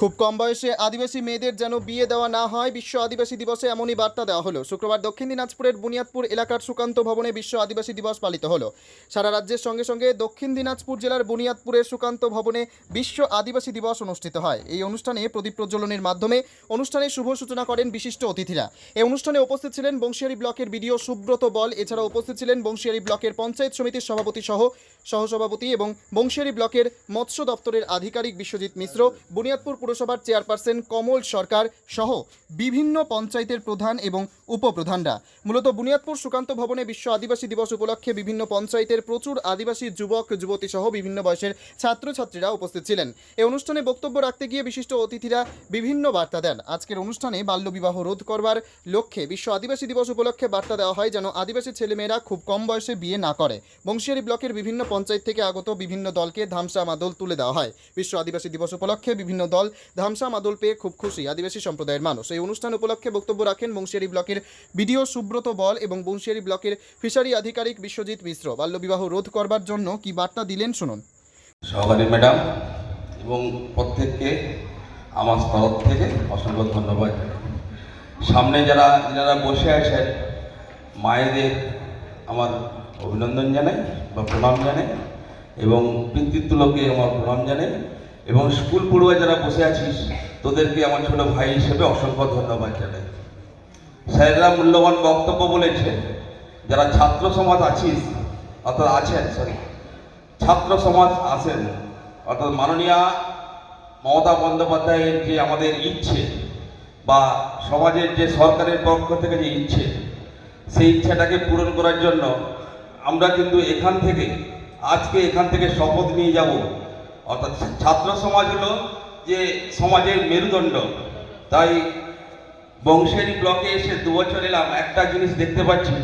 খুব কম বয়সে আদিবাসী মেয়েদের যেন বিয়ে দেওয়া না হয়, বিশ্ব আদিবাসী দিবসে এমনই বার্তা দেওয়া হলো। শুক্রবার দক্ষিণ দিনাজপুরের বুনিয়াদপুর এলাকার সুকান্ত ভবনে বিশ্ব আদিবাসী দিবস পালিত হলো। সারা রাজ্যের সঙ্গে সঙ্গে দক্ষিণ দিনাজপুর জেলার বুনিয়াদপুরের সুকান্ত ভবনে বিশ্ব আদিবাসী দিবস অনুষ্ঠিত হয়। এই অনুষ্ঠানে প্রদীপ প্রজ্বলনের মাধ্যমে অনুষ্ঠানে শুভ সূচনা করেন বিশিষ্ট অতিথিরা। এই অনুষ্ঠানে উপস্থিত ছিলেন বংশিয়ারি ব্লকের বিডিও সুব্রত বল এছাড়া উপস্থিত ছিলেন বংশিয়ারি ব্লকের পঞ্চায়েত সমিতির সভাপতি সহ সহসভাপতি এবং বংশিয়ারি ব্লকের মৎস্য দপ্তরের আধিকারিক বিশ্বজিৎ মিশ্র, বুনিয়াদপুর পুরসভার চেয়ারপারসন কমল সরকার সহ বিভিন্ন পঞ্চায়েতের প্রধান এবং উপপ্রধানরা। মূলত বুনিয়াদপুর সুকান্ত ভবনে বিশ্ব আদিবাসী দিবস উপলক্ষে বিভিন্ন পঞ্চায়েতের প্রচুর আদিবাসী যুবক, যুবতী সহ বিভিন্ন বয়সের ছাত্রছাত্রীরা উপস্থিত ছিলেন। এই অনুষ্ঠানে বক্তব্য রাখতে গিয়ে বিশিষ্ট অতিথিরা বিভিন্ন বার্তা দেন। আজকের অনুষ্ঠানে বাল্যবিবাহ রোধ করবার লক্ষ্যে বিশ্ব আদিবাসী দিবস উপলক্ষে বার্তা দেওয়া হয় যেন আদিবাসী ছেলেমেয়েরা খুব কম বয়সে বিয়ে না করে। বংশিয়ারি ব্লকের বিভিন্ন পঞ্চায়েত থেকে আগত বিভিন্ন দলকে ধামসা মাদল তুলে দেওয়া হয়। বিশ্ব আদিবাসী দিবস উপলক্ষে বিভিন্ন দল ধামসা মাদল পেয়ে খুব খুশি আদিবাসী সম্প্রদায়ের মানুষ। এই অনুষ্ঠান উপলক্ষে বক্তব্য রাখেন বংশিয়ারি ব্লকের বিডিও সুব্রত বল এবং বংশিয়ারি ব্লকের ফিশারি আধিকারিক বিশ্বজিৎ মিশ্র। বাল্যবিবাহ রোধ করবার জন্য কি বার্তা দিলেন শুনুন। সহকারী ম্যাডাম এবং প্রত্যেককে আমার তরফ থেকে অসংখ্য ধন্যবাদ। সামনে যারা যারা বসে আছেন, মায়েদের আমার অভিনন্দন জানাই বা প্রণাম জানাই এবং পিতৃত্বলোকে আমার প্রণাম জানাই। এবং স্কুল পড়ুয়া যারা বসে আছিস, তোদেরকে আমার ছোট ভাই হিসেবে অসংখ্য ধন্যবাদ জানাই। স্যারেরা মূল্যবান বক্তব্য বলেছে, যারা ছাত্র সমাজ আছিস, অর্থাৎ আছেন সরি ছাত্র সমাজ আছেন, অর্থাৎ মাননীয়া মমতা বন্দ্যোপাধ্যায়ের যে আমাদের ইচ্ছে, বা সমাজের যে সরকারের পক্ষ থেকে যে ইচ্ছে, সেই ইচ্ছাটাকে পূরণ করার জন্য আমরা কিন্তু এখান থেকে, আজকে এখান থেকে শপথ নিয়ে যাব। অর্থাৎ ছাত্র সমাজ হলো যে সমাজের মেরুদণ্ড। তাই বংশের ব্লকে এসে দু বছর এলাম, একটা জিনিস দেখতে পাচ্ছি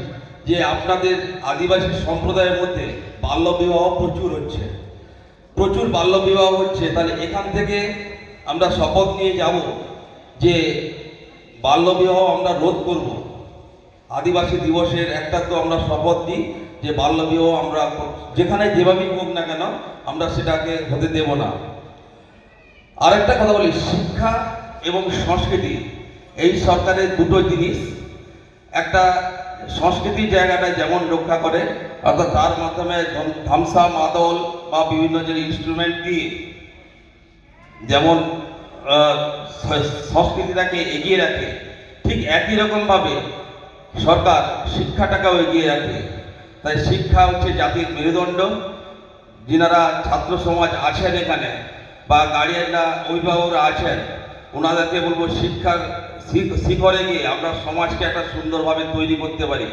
যে আপনাদের আদিবাসী সম্প্রদায়ের মধ্যে বাল্যবিবাহ প্রচুর হচ্ছে। প্রচুর বাল্যবিবাহ হচ্ছে। তাহলে এখান থেকে আমরা শপথ নিয়ে যাব যে বাল্যবিবাহ আমরা রোধ করব। আদিবাসী দিবসের একটা তো আমরা শপথ দিই যে বাল্যবিবাহ আমরা যেখানে যেভাবেই হোক না কেন, আমরা সেটাকে হতে দেব না। আরেকটা কথা বলি, শিক্ষা এবং সংস্কৃতি, এই সরকারের দুটো জিনিস। একটা সংস্কৃতির জায়গাটা যেমন রক্ষা করে, অর্থাৎ তার মাধ্যমে ধামসা মাদল বা বিভিন্ন যে ইনস্ট্রুমেন্ট দিয়ে যেমন সংস্কৃতিটাকে এগিয়ে রাখে, ঠিক একই রকমভাবে সরকার শিক্ষাটাকেও এগিয়ে রাখে। তাই শিক্ষা হচ্ছে জাতির মেরুদণ্ড। যিনারা ছাত্র সমাজ আছেন এখানে বা গার্ডিয়ানরা, অভিভাবকরা আছেন, ওনাদেরকে বলব শিক্ষার শিখ- শিখরে গিয়ে আমরা সমাজকে একটা সুন্দরভাবে তৈরি করতে পারি।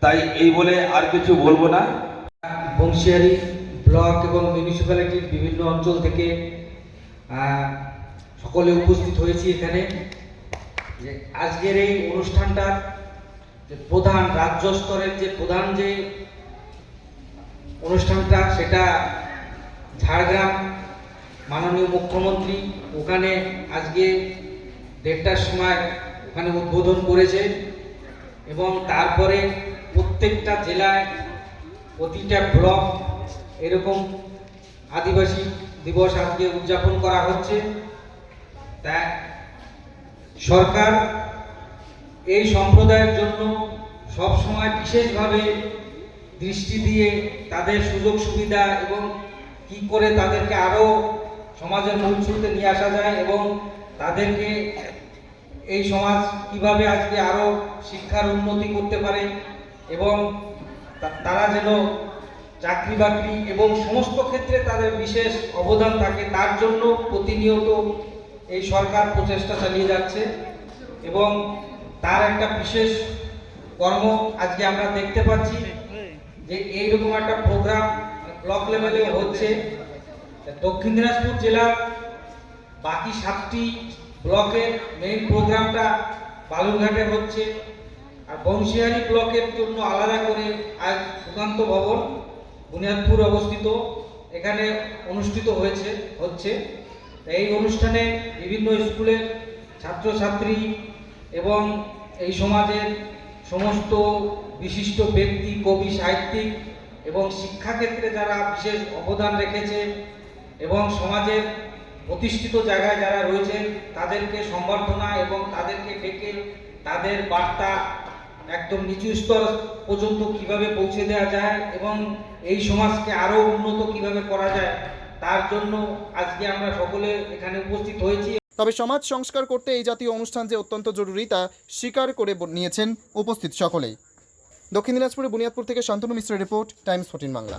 তাই এই বলে আর কিছু বলব না। বংশিয়ারি, ব্লক এবং মিউনিসিপ্যালিটির বিভিন্ন অঞ্চল থেকে সকলে উপস্থিত হয়েছি এখানে। আজকের এই অনুষ্ঠানটার যে প্রধান রাজ্য স্তরের যে প্রধান যে অনুষ্ঠানটা, সেটা ঝাড়গ্রাম মাননীয় মুখ্যমন্ত্রী ওখানে আজকে দেড়টার সময় ওখানে উদ্বোধন করেছে এবং তারপরে প্রত্যেকটা জেলায় প্রতিটা ব্লক এরকম আদিবাসী দিবস আজকে উদযাপন করা হচ্ছে। তা সরকার এই সম্প্রদায়ের জন্য সব সময় বিশেষভাবে দৃষ্টি দিয়ে তাদের সুযোগ সুবিধা এবং কি করে তাদেরকে আরও সমাজের মূল স্রোতে নিয়ে আসা যায় এবং তাদেরকে এই সমাজ কীভাবে আজকে আরও শিক্ষার উন্নতি করতে পারে এবং তারা যেন চাকরি বাকরি এবং সমস্ত ক্ষেত্রে তাদের বিশেষ অবদান থাকে তার জন্য প্রতিনিয়ত এই সরকার প্রচেষ্টা চালিয়ে যাচ্ছে এবং তার একটা বিশেষ কর্ম আজকে আমরা দেখতে পাচ্ছি যে এইরকম একটা প্রোগ্রাম ব্লক লেভেলে হচ্ছে। দক্ষিণ দিনাজপুর জেলার বাকি সাতটি ব্লকের মেইন প্রোগ্রামটা বালুরঘাটে হচ্ছে। আর বংশিয়ারি ব্লকের জন্য আলাদা করে আজ সুকান্ত ভবন, বুনিয়াদপুর অবস্থিত। এখানে অনুষ্ঠিত হয়েছে, হচ্ছে। এই অনুষ্ঠানে বিভিন্ন স্কুলের ছাত্রছাত্রী এবং এই সমাজের সমস্ত বিশিষ্ট ব্যক্তি, কবি, সাহিত্যিক এবং শিক্ষাক্ষেত্রে যারা বিশেষ অবদান রেখেছে এবং সমাজের প্রতিষ্ঠিত জায়গায় যারা রয়েছে তাদেরকে সম্বর্ধনা এবং তাদেরকে ডেকে তাদের বার্তা একদম নিচু স্তর পর্যন্ত কীভাবে পৌঁছে দেওয়া যায় এবং এই সমাজকে আরও উন্নত কীভাবে করা যায়, তার জন্য আজকে আমরা সকলে এখানে উপস্থিত হয়েছি। তবে সমাজ সংস্কার করতে এই জাতীয় অনুষ্ঠান যে অত্যন্ত জরুরি তা স্বীকার করে নিয়েছেন উপস্থিত সকলেই। দক্ষিণ দিনাজপুরের বুনিয়াদপুর থেকে শান্তনু মিশ্রের রিপোর্ট, টাইমস ফোর্টিন বাংলা।